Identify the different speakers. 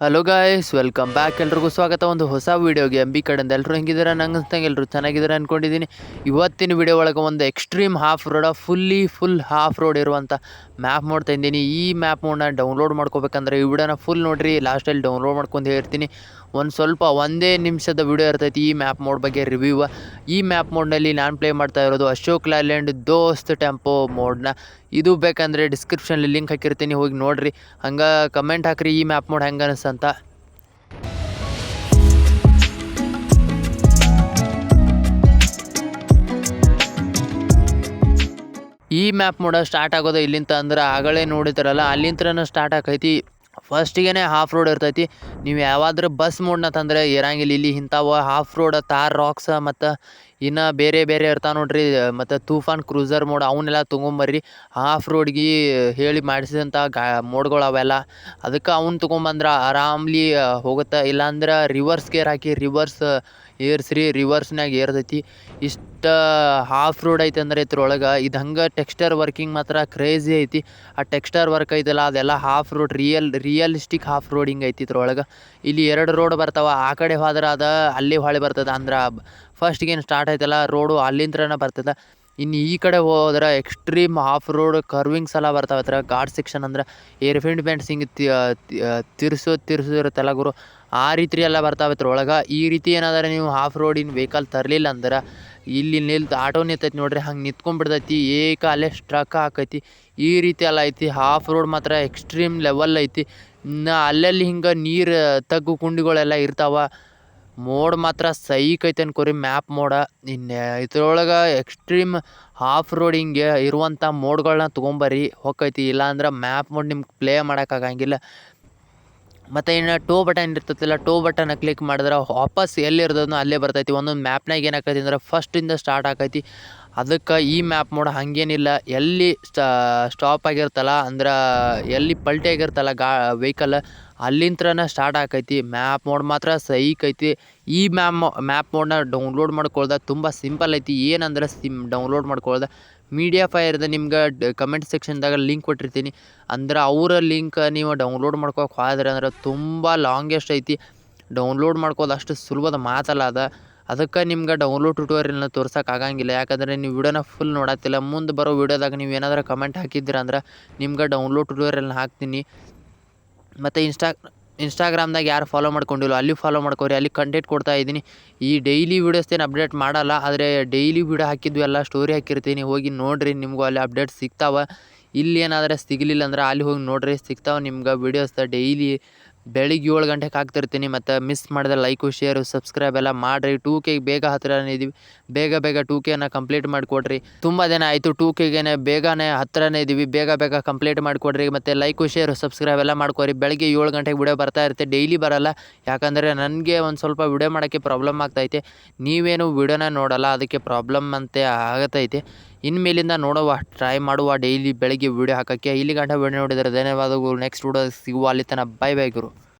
Speaker 1: Hello guys welcome back ಎಲ್ರಿಗೂ ಸ್ವಾಗತ. ಒಂದು ಹೊಸ ವೀಡಿಯೋಗೆ ಎಂ ಬಿ ಕಡೆಯಿಂದ ಎಲ್ಲರೂ ಹೆಂಗಿದ್ದಾರೆ? ನಂಗೆ ಎಲ್ಲರೂ ಚೆನ್ನಾಗಿದ್ದಾರೆ ಅಂದ್ಕೊಂಡಿದ್ದೀನಿ ಇವತ್ತಿನ ವಿಡಿಯೋ ಒಳಗೆ ಒಂದು extreme off road fully full off road ಇರುವಂಥ ಮ್ಯಾಪ್ ನೋಡ್ತಾ ಇದ್ದೀನಿ. ಈ ಮ್ಯಾಪ್ ಮೋಡನ್ನ ಡೌನ್ಲೋಡ್ ಮಾಡ್ಕೋಬೇಕಂದ್ರೆ ಈ ವಿಡಿಯೋನ ಫುಲ್ ನೋಡಿರಿ ಲಾಸ್ಟಲ್ಲಿ ಡೌನ್ಲೋಡ್ ಮಾಡ್ಕೊಂಡು ಹೇಳ್ತೀನಿ. ಒಂದು ಸ್ವಲ್ಪ ಒಂದೇ ನಿಮಿಷದ ವಿಡಿಯೋ ಇರ್ತೈತಿ ಈ ಮ್ಯಾಪ್ ಮೋಡ್ ಬಗ್ಗೆ ರಿವ್ಯೂ ಈ ಮ್ಯಾಪ್ ಮೋಡ್ನಲ್ಲಿ ನಾನು ಪ್ಲೇ ಮಾಡ್ತಾ ಇರೋದು ಅಶೋಕ್ ಲ್ಯಾಂಡ್ ದೋಸ್ತ್ ಟೆಂಪೋ ಮೋಡ್ನ ಇದು ಬೇಕಂದರೆ ಡಿಸ್ಕ್ರಿಪ್ಷನಲ್ಲಿ ಲಿಂಕ್ ಹಾಕಿರ್ತೀನಿ, ಹೋಗಿ ನೋಡಿರಿ. ಹಂಗೆ ಕಮೆಂಟ್ ಹಾಕ್ರಿ, ಈ ಮ್ಯಾಪ್ ಮೋಡ್ ಹೆಂಗೆ ಅನಿಸ್ತಂತ. ಈ ಮ್ಯಾಪ್ ಮೋಡ ಸ್ಟಾರ್ಟ್ ಆಗೋದು ಇಲ್ಲಿಂದ ಅಂದ್ರೆ ಆಗಲೇ ನೋಡಿದ್ರಲ್ಲ, ಅಲ್ಲಿಂತ್ರನ ಸ್ಟಾರ್ಟ್ ಆಕೈತಿ. ಫಸ್ಟಿಗೆ ಹಾಫ್ ರೋಡ್ ಇರ್ತೈತಿ. ನೀವು ಯಾವಾದ್ರೂ ಬಸ್ ಮೋಡ್ನ ತಂದರೆ ಇರಂಗಿಲ್ಲ ಇಲ್ಲಿ ಇಂಥವು ಹಾಫ್ ರೋಡ್ ತಾರ್ ರಾಕ್ಸ್ ಮತ್ತು ಇನ್ನು ಬೇರೆ ಬೇರೆ ಇರ್ತಾವೆ ನೋಡ್ರಿ, ಮತ್ತು ತೂಫಾನ್ ಕ್ರೂಸರ್ ಮೋಡ್ ಅವನ್ನೆಲ್ಲ ತೊಗೊಂಬರ್ರಿ. ಹಾಫ್ ರೋಡ್ಗೆ ಹೇಳಿ ಮಾಡಿಸಿದಂಥ ಗಾ, ಮೋಡ್ಗಳು ಅವೆಲ್ಲ. ಅದಕ್ಕೆ ಅವ್ನ ತೊಗೊಂಬಂದ್ರೆ ಆರಾಮ್ಲಿ ಹೋಗುತ್ತೆ. ಇಲ್ಲಾಂದ್ರೆ ರಿವರ್ಸ್ ಗೇರ್ ಹಾಕಿ ರಿವರ್ಸ್ ಏರ್ಸ್ರಿ ರಿವರ್ಸ್ನಾಗ ಏರ್ತೈತಿ. ಇಷ್ಟು ಹಾಫ್ ರೋಡ್ ಐತೆ ಅಂದ್ರೆ ಇದ್ರೊಳಗೆ ಇದು ಹಂಗೆ ಟೆಕ್ಸ್ಟರ್ ವರ್ಕಿಂಗ್ ಮಾತ್ರ ಕ್ರೇಜಿ ಐತಿ. ಆ ಟೆಕ್ಸ್ಟರ್ ವರ್ಕ್ ಐತಲ್ಲ, ಅದೆಲ್ಲ off road real realistic off roading ಐತಿ ಇದ್ರೊಳಗೆ ಇಲ್ಲಿ ಎರಡು ರೋಡ್ ಬರ್ತಾವ. ಆ ಕಡೆ ಹೋದ್ರೆ ಅದು, ಅಲ್ಲಿ ಹೊಳೆ ಬರ್ತದೆ ಅಂದ್ರೆ. ಫಸ್ಟ್ಗೆ ಏನು ಸ್ಟಾರ್ಟ್ ಆಯ್ತಲ್ಲ ರೋಡು ಅಲ್ಲಿಂತ್ರನ ಬರ್ತದೆ. ಇನ್ನು ಈ ಕಡೆ ಹೋದ್ರೆ ಎಕ್ಸ್ಟ್ರೀಮ್ ಆಫ್ ರೋಡ್ ಕರ್ವಿಂಗ್ಸ್ ಎಲ್ಲ ಬರ್ತಾವೆ ಹತ್ರ ಗಾಡ್ ಸೆಕ್ಷನ್ ಅಂದ್ರೆ. ಏರ್ಫಿಂಡ್ ಬೆಂಡ್ಸ್ ಹಿಂಗೆ ತಿರ್ಸೋ ತಿರ್ಸೋ ಗುರು. ಆ ರೀತಿ ಎಲ್ಲ ಬರ್ತಾವೆ ಒಳಗೆ. ಈ ರೀತಿ ಏನಾದ್ರೆ ನೀವು ಹಾಫ್ ರೋಡಿನ ವೆಹಿಕಲ್ ತರಲಿಲ್ಲ ಅಂದ್ರೆ, ಇಲ್ಲಿ ನಿಲ್ತು ಆಟೋ ನಿಂತೈತಿ ನೋಡ್ರಿ, ಹಂಗೆ ನಿಂತ್ಕೊಂಡ್ಬಿಡ್ತೈತಿ, ಏಕ ಅಲ್ಲೇ ಸ್ಟ್ರಕ್ ಆಕೈತಿ ಈ ರೀತಿ ಎಲ್ಲ ಐತಿ ಹಾಫ್ ರೋಡ್ ಮಾತ್ರ ಎಕ್ಸ್ಟ್ರೀಮ್ ಲೆವೆಲ್ ಐತಿ. ಇನ್ನು ಅಲ್ಲಲ್ಲಿ ಹಿಂಗೆ ನೀರು ತಗ್ಗು ಕುಂಡಿಗಳೆಲ್ಲ ಇರ್ತಾವೆ. ಮೋಡ್ ಮಾತ್ರ ಸೈಕ್ ಐತೆ ಅನ್ಕೋರಿ ಮ್ಯಾಪ್ ಮೋಡ. ಇನ್ನು ಇದ್ರೊಳಗೆ ಎಕ್ಸ್ಟ್ರೀಮ್ ಆಫ್ ರೋಡಿಂಗೆ ಇರುವಂಥ ಮೋಡ್ಗಳನ್ನ ತೊಗೊಂಬರ್ರಿ ಹೊಕ್ಕೈತಿ ಇಲ್ಲಾಂದ್ರೆ ಮ್ಯಾಪ್ ಮೋಡ್ ನಿಮ್ಗೆ ಪ್ಲೇ ಮಾಡೋಕ್ಕಾಗಂಗಿಲ್ಲ ಮತ್ತು ಇನ್ನು ಟೋ ಬಟನ್ ಇರ್ತೈತಿಲ್ಲ, ಟೋ ಬಟನ್ನ ಕ್ಲಿಕ್ ಮಾಡಿದ್ರೆ ವಾಪಸ್ ಎಲ್ಲಿರ್ತದೋ ಅಲ್ಲೇ ಬರ್ತೈತಿ. ಒಂದೊಂದು ಮ್ಯಾಪ್ನಾಗ ಏನಾಕೈತಿ ಅಂದ್ರೆ ಫಸ್ಟಿಂದ ಸ್ಟಾರ್ಟ್ ಆಕೈತಿ. ಅದಕ್ಕೆ ಈ ಮ್ಯಾಪ್ ಮೋಡ್ ಹಾಗೇನಿಲ್ಲ. ಎಲ್ಲಿ ಸ್ಟಾಪ್ ಆಗಿರ್ತಲ್ಲ, ಅಂದ್ರೆ ಎಲ್ಲಿ ಪಲ್ಟಿ ಆಗಿರ್ತಲ್ಲ ಗಾ ವೆಹಿಕಲ್ ಅಲ್ಲಿಂತ್ರನ ಸ್ಟಾರ್ಟ್ ಆಕೈತಿ. ಮ್ಯಾಪ್ ಮೋಡ್ ಮಾತ್ರ ಸೈಕ್ ಐತಿ ಈ ಮ್ಯಾಮ್ ಮ್ಯಾಪ್ ಮೋಡ್ನ ಡೌನ್ಲೋಡ್ ಮಾಡ್ಕೊಳ್ದೆ ತುಂಬ ಸಿಂಪಲ್ ಐತಿ. ಏನಂದ್ರೆ ಸಿಮ್ ಡೌನ್ಲೋಡ್ ಮಾಡ್ಕೊಳ್ದೆ. ಮೀಡಿಯಾ ಫೈರ್ದ ನಿಮ್ಗೆ ಕಮೆಂಟ್ ಸೆಕ್ಷನ್ದಾಗ ಲಿಂಕ್ ಕೊಟ್ಟಿರ್ತೀನಿ. ಅಂದ್ರೆ ಅವರ ಲಿಂಕ್ ನೀವು ಡೌನ್ಲೋಡ್ ಮಾಡ್ಕೊಳಕ್ಕೆ ಹೋದ್ರೆ ಅಂದ್ರೆ ತುಂಬ ಲಾಂಗೆಸ್ಟ್ ಐತಿ. ಡೌನ್ಲೋಡ್ ಮಾಡ್ಕೋದು ಅಷ್ಟು ಸುಲಭದ ಮಾತಲ್ಲ ಅದ. ಅದಕ್ಕೆ ನಿಮ್ಗೆ ಡೌನ್ಲೋಡ್ ಟ್ಯೂಟೋರಿಯಲ್ನ ತೋರ್ಸೋಕೆ ಆಗಂಗಿಲ್ಲ. ಯಾಕಂದರೆ ನೀವು ವಿಡಿಯೋನ ಫುಲ್ ನೋಡತ್ತಿಲ್ಲ. ಮುಂದೆ ಬರೋ ವಿಡಿಯೋದಾಗ ನೀವು ಏನಾದರೂ ಕಮೆಂಟ್ ಹಾಕಿದ್ದೀರ ಅಂದ್ರೆ ನಿಮ್ಗೆ ಡೌನ್ಲೋಡ್ ಟ್ಯೂಟೋರಿಯಲ್ನ ಹಾಕ್ತೀನಿ. ಮತ್ತು ಇನ್ಸ್ಟಾ, ಇನ್ಸ್ಟಾಗ್ರಾಮ್ದಾಗ ಯಾರು ಫಾಲೋ ಮಾಡ್ಕೊಂಡಿಲ್ಲ, ಅಲ್ಲಿ ಫಾಲೋ ಮಾಡ್ಕೋರಿ, ಅಲ್ಲಿ ಕಂಟೆಂಟ್ ಕೊಡ್ತಾ ಇದ್ದೀನಿ. ಈ ಡೈಲಿ ವೀಡಿಯೋಸ್ತೇನು ಅಪ್ಡೇಟ್ ಮಾಡಲ್ಲ, ಆದರೆ ಡೈಲಿ ವೀಡಿಯೋ ಹಾಕಿದ್ದು ಎಲ್ಲ ಸ್ಟೋರಿ ಹಾಕಿರ್ತೀನಿ. ಹೋಗಿ ನೋಡಿರಿ, ನಿಮಗೂ ಅಲ್ಲಿ ಅಪ್ಡೇಟ್ ಸಿಗ್ತಾವೆ. ಇಲ್ಲಿ ಏನಾದರೆ ಸಿಗಲಿಲ್ಲ ಅಂದ್ರೆ ಅಲ್ಲಿ ಹೋಗಿ ನೋಡ್ರಿ, ಸಿಗ್ತಾವೆ ನಿಮ್ಗೆ ವೀಡಿಯೋಸ್ ಡೈಲಿ ಬೆಳಿಗ್ಗೆ ಏಳು ಗಂಟೆಗೆ ಹಾಕ್ತಿರ್ತೀನಿ, ಮತ್ತು ಮಿಸ್ ಮಾಡಿದ್ರೆ ಲೈಕು ಶೇರು ಸಬ್ಸ್ಕ್ರೈಬ್ ಎಲ್ಲ ಮಾಡಿರಿ. ಟೂ ಕೆಗೆ ಬೇಗ ಹತ್ತಿರನೇ ಇದ್ದೀವಿ ಬೇಗ ಬೇಗ ಟೂ ಕೆನ ಕಂಪ್ಲೀಟ್ ಮಾಡಿಕೊಡ್ರಿ. ತುಂಬ ದಿನ ಆಯಿತು ಟೂ ಕೆಗೆ ಬೇಗನೆ ಹತ್ತಿರನೇ ಇದ್ದೀವಿ ಬೇಗ ಬೇಗ ಕಂಪ್ಲೀಟ್ ಮಾಡಿಕೊಡ್ರಿ, ಮತ್ತು ಲೈಕು ಶೇರು ಸಬ್ಸ್ಕ್ರೈಬ್ ಎಲ್ಲ ಮಾಡ್ಕೊರಿ. ಬೆಳಗ್ಗೆ ಏಳು ಗಂಟೆಗೆ ವಿಡಿಯೋ ಬರ್ತಾ ಇರುತ್ತೆ. ಡೈಲಿ ಬರಲ್ಲ. ಯಾಕಂದರೆ ನನಗೆ ಒಂದು ಸ್ವಲ್ಪ ವಿಡಿಯೋ ಮಾಡೋಕ್ಕೆ ಪ್ರಾಬ್ಲಮ್ ಆಗ್ತೈತೆ. ನೀವೇನು ವಿಡಿಯೋನ ನೋಡಲ್ಲ, ಅದಕ್ಕೆ ಪ್ರಾಬ್ಲಮ್ ಅಂತೆ ಆಗತೈತೆ. ಇನ್ಮೇಲಿಂದ ನೋಡುವ ಟ್ರೈ ಮಾಡುವ ಡೈಲಿ ಬೆಳಗ್ಗೆ ವಿಡಿಯೋ ಹಾಕೋಕ್ಕೆ. ಇಲ್ಲಿ ಗಂಟೆ ವಿಡಿಯೋ ನೋಡಿದರೆ ಧನ್ಯವಾದಗಳು. ನೆಕ್ಸ್ಟ್ ವಿಡಿಯೋ ಸಿಗುವ ಅಲ್ಲಿ ತನಕ ಬೈ ಬೈ ಗುರು.